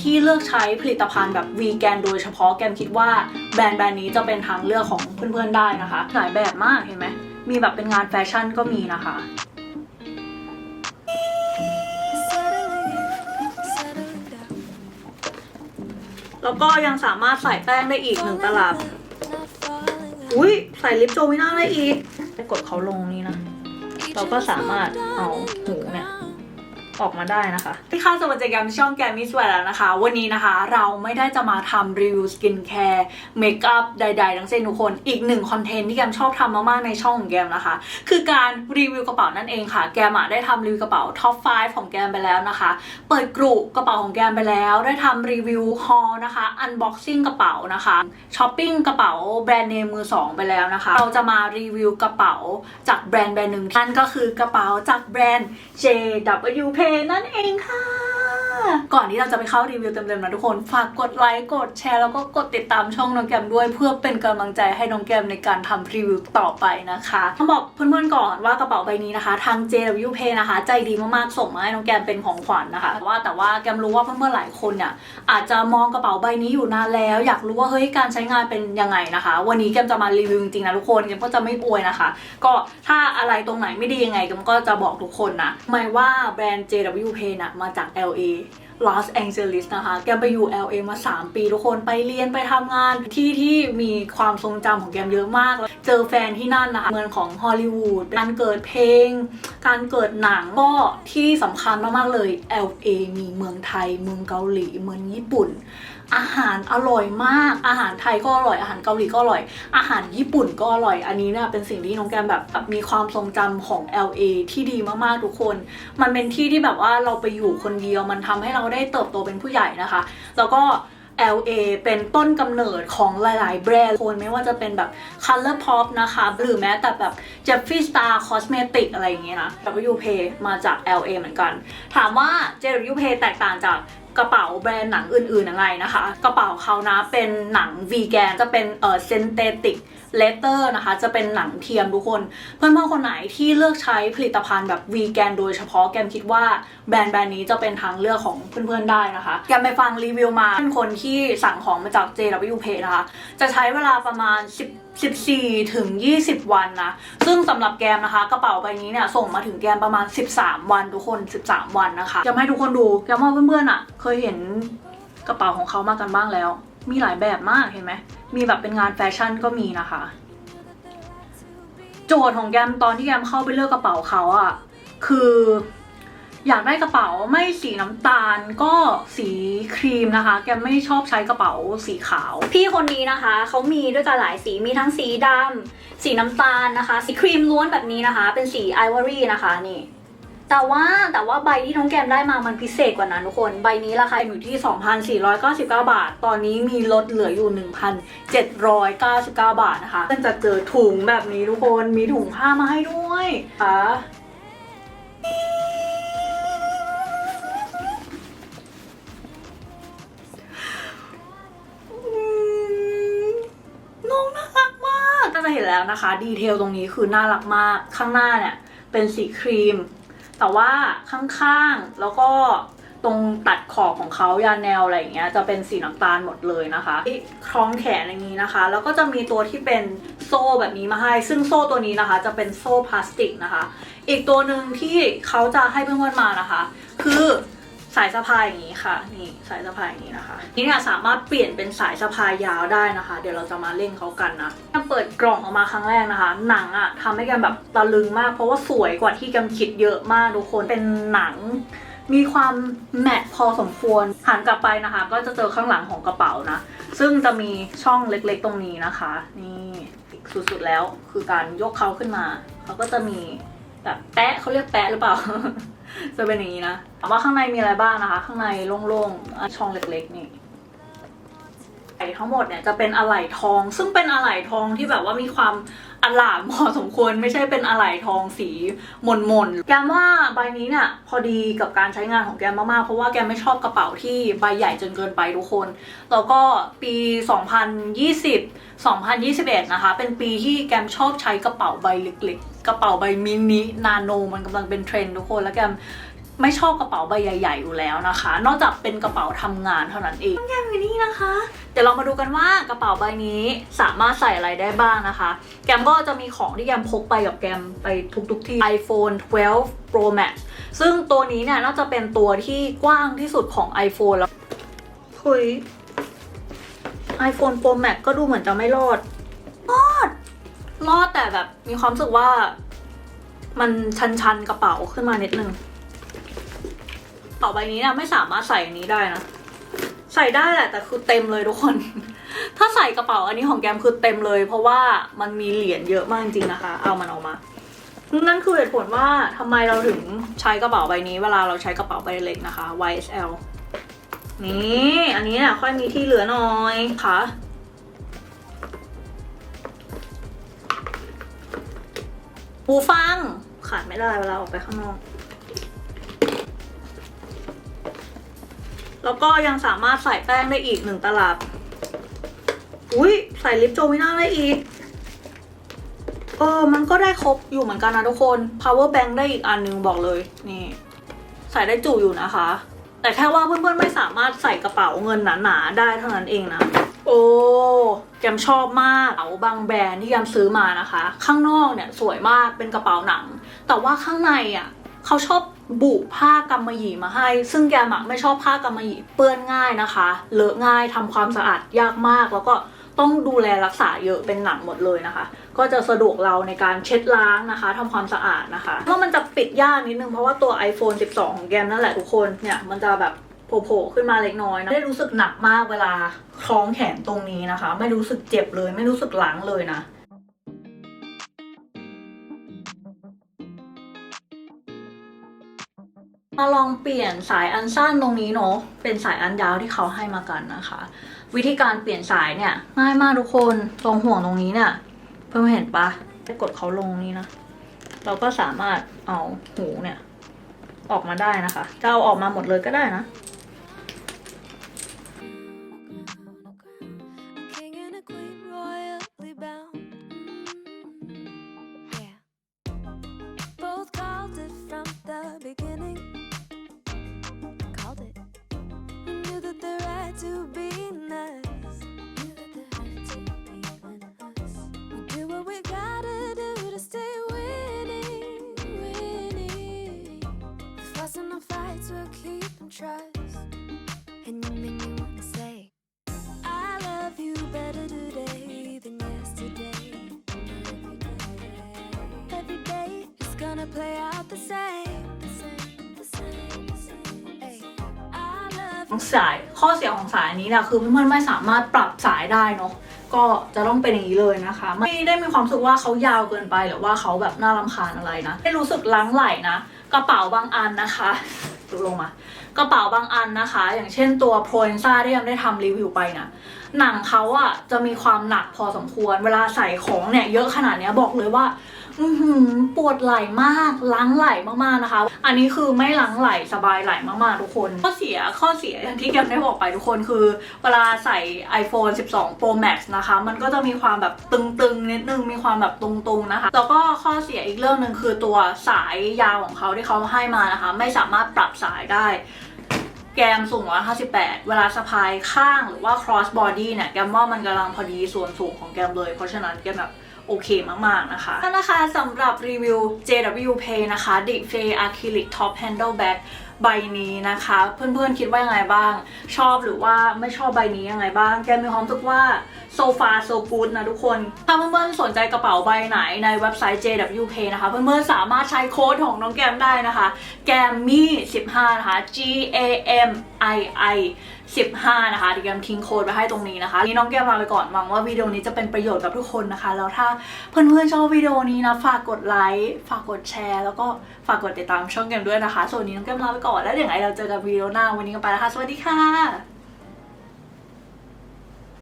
ที่เลือกใช้ผลิตภัณฑ์แบบวีแกนโดยเฉพาะแกมคิดว่าแบรนด์แบรนด์นี้จะเป็นทางเลือกของเพื่อนๆได้นะคะ หลายแบบมากเห็นไหมมีแบบเป็นงานแฟชั่นก็มีนะคะแล้วก็ยังสามารถใส่แป้งได้อีกหนึ่งตลับ อุ้ยใส่ลิปโจมิน่าได้อีกไปกดเขาลงนี่นะ เราก็สามารถเอาหูเนี่ย ออกมาได้นะคะที่ค่าสวัสดิการช่องแกมิสแวร์แล้วนะคะ วันนี้นะคะเราไม่ได้จะมาทำรีวิวสกินแคร์เมคอัพใด ๆ ทั้งสิ้นทุกคนอีกหนึ่งคอนเทนต์ที่แกมชอบทำมากๆในช่องของแกมนะคะ คือการรีวิวกระเป๋านั่นเองค่ะ แกมได้ทำรีวิวกระเป๋าท็อป 5 ของแกมไปแล้วนะคะ เปิดกรุกระเป๋าของแกมไปแล้ว ได้ทำรีวิวฮอลนะคะอันบ็อกซิ่งกระเป๋านะคะช้อปปิ้งกระเป๋าแบรนด์เนมมือสองไปแล้วนะคะ เราจะมารีวิวกระเป๋าจากแบรนด์แบรนด์หนึ่งนั่นก็คือกระเป๋าจากแบรนด์ JWP นั่นเองค่ะ ก่อนที่เราจะไปเข้ารีวิวเต็มๆนะทุกคน ฝากกดไลค์กดแชร์แล้วก็กดติดตามช่องน้องแกมด้วย เพื่อเป็นกำลังใจให้น้องแกมในการทำรีวิวต่อไปนะคะต้องบอกเพื่อนๆก่อนว่ากระเป๋าใบนี้นะคะ ทาง JWP นะคะ ใจดีมากๆส่งมาให้น้องแกมเป็นของขวัญนะคะแต่ว่าแต่ว่าแกมรู้ว่าเพื่อนๆหลายคนเนี่ยอาจจะมองกระเป๋าใบนี้อยู่นานแล้ว อยากรู้ว่าเฮ้ยการใช้งานเป็นยังไงนะคะ วันนี้แกมจะมารีวิวจริงๆนะทุกคนแกมก็จะไม่อวยนะคะ ก็ถ้าอะไรตรงไหนไม่ดียังไงแกมก็จะบอกทุกคนนะหมายว่าแบรนด์ JWP นะมาจาก LA ลอสแองเจลิสนะคะ แกมไปอยู่ LA มา 3 ปีทุกคนไปเรียนไปทำงานที่ที่มีความทรงจำของแกมเยอะมากแล้วเจอแฟนที่นั่นนะคะ เมืองของฮอลลีวูดการเกิดเพลง การเกิดหนังก็ที่สำคัญมากๆเลย LA มีเมืองไทย เมืองเกาหลี เมืองญี่ปุ่น อาหารอร่อยมาก อาหารไทยก็อร่อย อาหารเกาหลีก็อร่อย อาหารญี่ปุ่นก็อร่อย อันนี้เนี่ยเป็นสิ่งที่น้องแกมแบบแบบมีความทรงจำของ LA ที่ดีมากๆทุกคน มันเป็นที่ที่แบบว่าเราไปอยู่คนเดียว มันทำให้เราได้เติบโตเป็นผู้ใหญ่นะคะ แล้วก็ LA เป็นต้นกำเนิดของหลาย ๆ แบรนด์คนไม่ว่าจะเป็นแบบ Color Pop นะคะ หรือแม้แต่แบบ Jeffree Star Cosmetic อะไรอย่างเงี้ยนะ WP มาจาก LA เหมือนกัน ถามว่า JWP แตกต่างจาก กระเป๋าแบรนด์หนังอื่นๆยังไงนะคะ กระเป๋าเขานะเป็นหนังวีแกนจะเป็นเอ่อ synthetic leather นะคะ จะเป็นหนังเทียมทุกคน เพื่อนๆคนไหนที่เลือกใช้ผลิตภัณฑ์แบบวีแกนโดยเฉพาะแกมคิดว่าแบรนด์แบรนด์นี้จะเป็นทางเลือกของเพื่อนๆได้นะคะ แกมไปฟังรีวิวมาเป็นคนที่สั่งของมาจาก JWP นะคะ จะใช้เวลาประมาณ10 14 ถึง 20 วันนะ ซึ่งสำหรับแกมนะคะ กระเป๋าใบนี้เนี่ยส่งมาถึงแกมประมาณ 13 วันทุกคน 13 วันนะคะจะให้ทุกคนดูแกมว่าเพื่อนๆอะ เคยเห็นกระเป๋าของเขามากันบ้างแล้ว มีหลายแบบมากเห็นไหมมีแบบเป็นงานแฟชั่นก็มีนะคะ โจทย์ของแกมตอนที่แกมเข้าไปเลือกกระเป๋าเขาอะคือ อยากได้กระเป๋าไม่สีน้ำตาลก็สีครีมนะคะ แกไม่ชอบใช้กระเป๋าสีขาว พี่คนนี้นะคะเขามีด้วยกันหลายสีมีทั้งสีดำสีน้ำตาลนะคะ สีครีมล้วนแบบนี้นะคะ เป็นสีไอวอรี่นะคะนี่แต่ว่าแต่ว่าใบที่น้องแกมได้มามันพิเศษกว่านั้นทุกคน ใบนี้ราคาอยู่ที่ 2,499 บาท ตอนนี้มีลดเหลืออยู่ 1,799 บาทนะคะเพื่อนจะเจอถุงแบบนี้ทุกคนมีถุงผ้ามาให้ด้วยค่ะ เห็นแล้วนะคะ ดีเทลตรงนี้คือน่ารักมาก ข้างหน้าเนี่ยเป็นสีครีม แต่ว่าข้างๆ แล้วก็ตรงตัดขอบของเขายาแนวอะไรอย่างเงี้ยจะเป็นสีน้ำตาลหมดเลยนะคะที่คล้องแขนอย่างนี้นะคะ แล้วก็จะมีตัวที่เป็นโซ่แบบนี้มาให้ ซึ่งโซ่ตัวนี้นะคะ จะเป็นโซ่พลาสติกนะคะ อีกตัวหนึ่งที่เขาจะให้เพื่อนๆมานะคะ คือ สายสะพายอย่างนี้ค่ะ นี่สายสะพายอย่างนี้นะคะนี่เนี่ยสามารถเปลี่ยนเป็นสายสะพายยาวได้นะคะ เดี๋ยวเราจะมาเล่นเขากันนะถ้าเปิดกล่องออกมาครั้งแรกนะคะ หนังอะทำให้แกมแบบตะลึงมาก เพราะว่าสวยกว่าที่แกมคิดเยอะมากทุกคนเป็นหนังมีความแมทพอสมควรหันกลับไปนะคะ ก็จะเจอข้างหลังของกระเป๋านะ ซึ่งจะมีช่องเล็กๆตรงนี้นะคะ นี่สุดๆแล้วคือการยกเขาขึ้นมา เขาก็จะมีแบบแปะเขาเรียกแปะหรือเปล่า จะเป็นอย่างนี้นะว่าข้างในมีอะไรบ้างนะคะ ข้างในโล่งๆช่องเล็กๆนี่ ไอทั้งหมดเนี่ยจะเป็นอะไหล่ทอง ซึ่งเป็นอะไหล่ทองที่แบบว่ามีความอลามพอสมควรไม่ใช่เป็นอะไหล่ทองสีหม่นๆแกมว่าใบนี้เนี่ยพอดีกับการใช้งานของแกมมากๆ เพราะว่าแกมไม่ชอบกระเป๋าที่ใบใหญ่จนเกินไปทุกคน แล้วก็ปี 2020 2021 นะคะ เป็นปีที่แกมชอบใช้กระเป๋าใบเล็กๆ กระเป๋าใบมินินาโน มันกำลังเป็นเทรนด์ทุกคนแล้วแกม ไม่ชอบกระเป๋าใบใหญ่ ๆ อยู่แล้วนะคะ นอกจากเป็นกระเป๋าทำงานเท่านั้นเองแกมอยู่นี่นะคะ เดี๋ยวเรามาดูกันว่ากระเป๋าใบนี้สามารถใส่อะไรได้บ้างนะคะ แกมก็จะมีของที่แกมพกไปกับแกมไปทุกๆที่ iPhone 12 Pro Max ซึ่งตัวนี้เนี่ยน่าจะเป็นตัวที่กว้างที่สุดของ iPhone แล้วเฮ้ย iPhone Pro Max ก็ดูเหมือนจะไม่รอด รอด รอดแต่แบบมีความรู้สึกว่า มันชันๆกระเป๋าขึ้นมานิดนึง กระเป๋าใบนี้เนี่ยไม่สามารถใส่อันนี้ได้นะ ใส่ได้แหละแต่คือเต็มเลยทุกคน ถ้าใส่กระเป๋าอันนี้ของแกมคือเต็มเลย เพราะว่ามันมีเหรียญเยอะมากจริงๆนะคะ เอามันออกมานั่นคือเหตุผลว่าทำไมเราถึงใช้กระเป๋าใบนี้ เวลาเราใช้กระเป๋าใบเล็กนะคะ YSL นี่อันนี้เนี่ยค่อยมีที่เหลือหน่อยค่ะ หูฟังขาดไม่ได้เวลาออกไปข้างนอก แล้วก็ยังสามารถใส่แป้งได้อีกหนึ่งตลับ อุ้ยใส่ลิปโจมิน่าได้อีก เออ มันก็ได้ครบอยู่เหมือนกันนะทุกคน power bank ได้อีกอันนึงบอกเลย นี่ ใส่ได้จุอยู่นะคะ แต่แค่ว่าเพื่อนๆไม่สามารถใส่กระเป๋าเงินหนาๆได้เท่านั้นเองนะ โอ้แกมชอบมากเป๋าบางแบรนด์ที่แกมซื้อมานะคะ ข้างนอกเนี่ยสวยมากเป็นกระเป๋าหนัง แต่ว่าข้างในอะเขาชอบ บุผ้ากำมะหยี่มาให้ ซึ่งแกมอะไม่ชอบผ้ากำมะหยี่เปื้อนง่ายนะคะ เลอะง่ายทำความสะอาดยากมาก แล้วก็ต้องดูแลรักษาเยอะเป็นหนังหมดเลยนะคะ ก็จะสะดวกเราในการเช็ดล้างนะคะทำความสะอาดนะคะว่ามันจะปิดยากนิดนึงเพราะว่าตัว iPhone 12 ของแกมนั่นแหละทุกคนเนี่ยมันจะแบบโผล่ขึ้นมาเล็กน้อยนะไม่ได้รู้สึกหนักมากเวลาคล้องแขนตรงนี้นะคะ ไม่รู้สึกเจ็บเลย ไม่รู้สึกหลังเลยนะ มาลองเปลี่ยนสายอันสั้นตรงนี้เนาะเป็นสายอันยาวที่เขาให้มากันนะคะ วิธีการเปลี่ยนสายเนี่ยง่ายมากทุกคนตรงห่วงตรงนี้เนี่ยเพิ่งเห็นปะกดเขาลงนี่นะ เราก็สามารถเอาหูเนี่ย ออกมาได้นะคะจะเอาออกมาหมดเลยก็ได้นะ to be สายข้อเสียของสายอันนี้เนี่ยคือเพื่อนๆไม่สามารถปรับสายได้เนาะก็จะต้องเป็นอย่างนี้เลยนะคะ ไม่ได้มีความรู้สึกว่าเขายาวเกินไปหรือว่าเขาแบบน่ารำคาญอะไรนะไม่รู้สึกล้างไหลนะกระเป๋าบางอันนะคะดูลงมากระเป๋าบางอันนะคะ อย่างเช่นตัวโพรเอนซ่าที่ยังได้ทำรีวิวไปนะหนังเขาอะจะมีความหนักพอสมควร เวลาใส่ของเนี่ยเยอะขนาดนี้บอกเลยว่า ปวดไหล่มากล้างไหล่มากๆนะคะ อันนี้คือไม่ล้างไหล่สบายไหล่มากๆทุกคน ข้อเสียข้อเสียอย่างที่แกมได้บอกไปทุกคนคือ เวลาใส่ iPhone 12 Pro Max นะคะ มันก็จะมีความแบบตึงๆนิดนึงมีความแบบตรงๆนะคะ แล้วก็ข้อเสียอีกเรื่องหนึ่งคือตัวสายยาวของเขาที่เขาให้มานะคะ ไม่สามารถปรับสายได้แกมสูง 158 เวลาสะพายข้างหรือว่า cross body เนี่ย แกมว่ามันกำลังพอดีส่วนสูงของแกมเลย เพราะฉะนั้นแกมแบบ โอเคมากๆนะคะนั่นนะคะสำหรับรีวิว JW Pay นะคะ Deep Fay Acrylic Top Handle Bag ใบนี้นะคะ เพื่อนๆคิดว่ายังไงบ้าง ชอบหรือว่าไม่ชอบใบนี้ยังไงบ้าง แกมมีความรู้สึกว่า so far so good นะทุกคน ถ้าเพื่อนๆสนใจกระเป๋าใบไหนในเว็บไซต์ JWP นะคะ เพื่อนๆสามารถใช้โค้ดของน้องแกมได้นะคะ แกมมี่15 นะคะ G A M I I 15 นะคะเดี๋ยวแกมทิ้งโค้ดไว้ให้ตรงนี้นะคะนี่น้องแกมลาไปก่อนหวังว่าวิดีโอนี้จะเป็นประโยชน์กับทุกคนนะคะ แล้วถ้าเพื่อนๆชอบวิดีโอนี้นะ ฝากกดไลค์ ฝากกดแชร์ แล้วก็ฝากกดติดตามช่องแกมด้วยนะคะ ส่วนนี้น้องแกมลาไปก่อนก่อนแล้วเดี๋ยวไงเราเจอกันวีดีโอหน้าวันนี้กันไปแล้วค่ะสวัสดีค่ะ